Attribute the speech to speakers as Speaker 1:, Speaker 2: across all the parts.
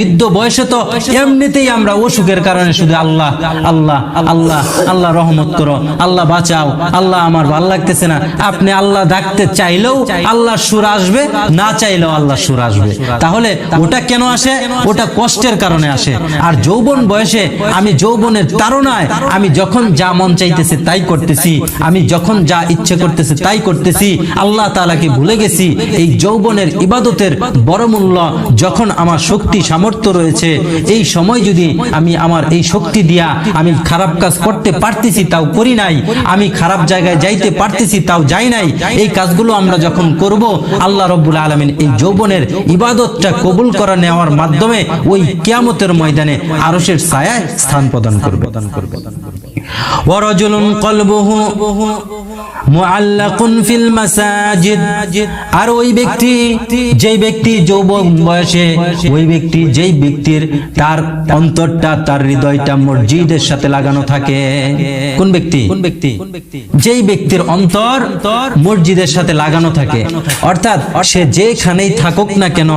Speaker 1: বৃদ্ধ বয়সে তো এমনিতেই আমরা অসুখের কারণে শুধু আল্লাহ আল্লাহ আল্লাহ আল্লাহ রহমত করো, আল্লাহ বাঁচাও, আল্লাহ আমার ভালো লাগতেছে না। আপনি আল্লাহ ডাকতে চাইলেও আল্লাহ সুর আসবে, না চাইলেও আল্লাহ সুর আসবে। তাহলে ওটা কেন আসে? ওটা কষ্টের কারণে আসে। আর যৌবন বয়সে আমি যৌবনের তাড়নায় আমি যখন যা মন চাইতেছে তাই করতেছি, আমি যখন যা ইচ্ছে করতেছে তাই করতেছি, আল্লাহ তালাকে ভুলে গেছি। এই যৌবনের ইবাদতের বড় মূল্য যখন আমার শক্তি সামর্থ্য রয়েছে, এই সময় যদি আমি আমার এই শক্তি দিয়া আমি খারাপ কাজ করতে পারতেছি, তাও করি নাই। আমি খারাপ জায়গায় যাইতে পারতেছি, তাও যাই নাই। এই কাজগুলো আমরা যখন করব, আল্লাহ রব্বুল আলমিন এই যৌবনের ইবাদতটা কবুল করা নেওয়ার মাধ্যমে ওই কিয়ামতের ময়দানে আরসের ছায়ায় স্থান প্রদান করবে। ওয়ারাজুলুন কলবুহু মুআল্লাকুন ফিল মাসাজিদ। আর ওই ব্যক্তি যেই ব্যক্তি যৌবন বয়সে ওই ব্যক্তি যেই ব্যক্তির তার অন্তরটা তার হৃদয়টা মসজিদের সাথে লাগানো থাকে। কোন ব্যক্তি? কোন ব্যক্তি? যেই ব্যক্তির অন্তর মসজিদের সাথে লাগানো থাকে। অর্থাৎ সে যেখানেই থাকুক না কেন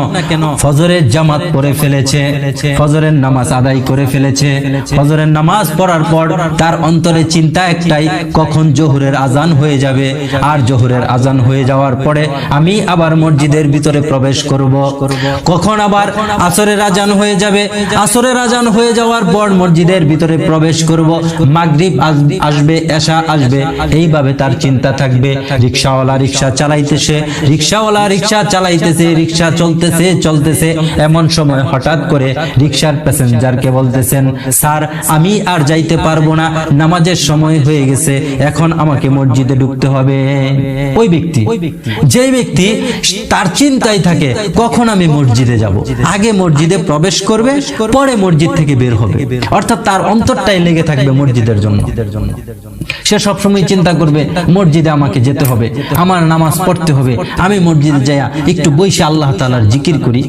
Speaker 1: ফজরের জামাত পড়ে ফেলেছে ফজরের নামাজ আদায় করে ফেলেছে ফজরের নামাজ পড়ার পর তার অন্তরে চিন্তা একটাই কখন জোহরের আজান হয়ে যাবে। আর জোহরের আজান হয়ে যাওয়ার পরে আমি আবার মসজিদের ভিতরে প্রবেশ করব। কখন আবার আসরের আজান হয়ে যাবে? আসরের আজান হয়ে যাওয়ার পর মসজিদের ভিতরে প্রবেশ করব। মাগরিব আসবে, এশা আসবে। এইভাবে তার চিন্তা থাকবে। রিক্সাওয়ালা রিক্সা চালাইতেছে, রিক্সাওয়ালা রিক্সা চালাইতেছে, রিক্সা চলতেছে চলতেছে। এমন সময় হঠাৎ করে রিক্সার প্যাসেঞ্জারকে বলতেছেন, স্যার, আমি আর যাইতে পারব না। নামাজের সময় হয়ে গেছে। এখন আমাকে মসজিদে ঢুকতে হবে। ওই ব্যক্তি যেই ব্যক্তি তার চিন্তায় থাকে কখন আমি মসজিদে যাব? আগে মসজিদে প্রবেশ করবে পরে মসজিদ থেকে বের হবে। অর্থাৎ তার অন্তরটাই লেগে থাকবে মসজিদের জন্য। সে সবসময় চিন্তা করবে মসজিদে আমাকে যেতে হবে আমার নামাজ পড়তে হবে আমি মসজিদে যাইয়া একটু বইসে আল্লাহ তালার জিকির করি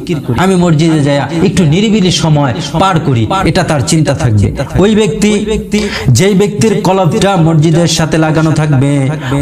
Speaker 1: আমি মসজিদে যাইয়া একটু নিরিবিলি সময় পার করি এটা তার চিন্তা থাকবে। ওই ব্যক্তি যেই ব্যক্তির কলবটা মসজিদের সাথে লাগানো থাকবে থাকবেন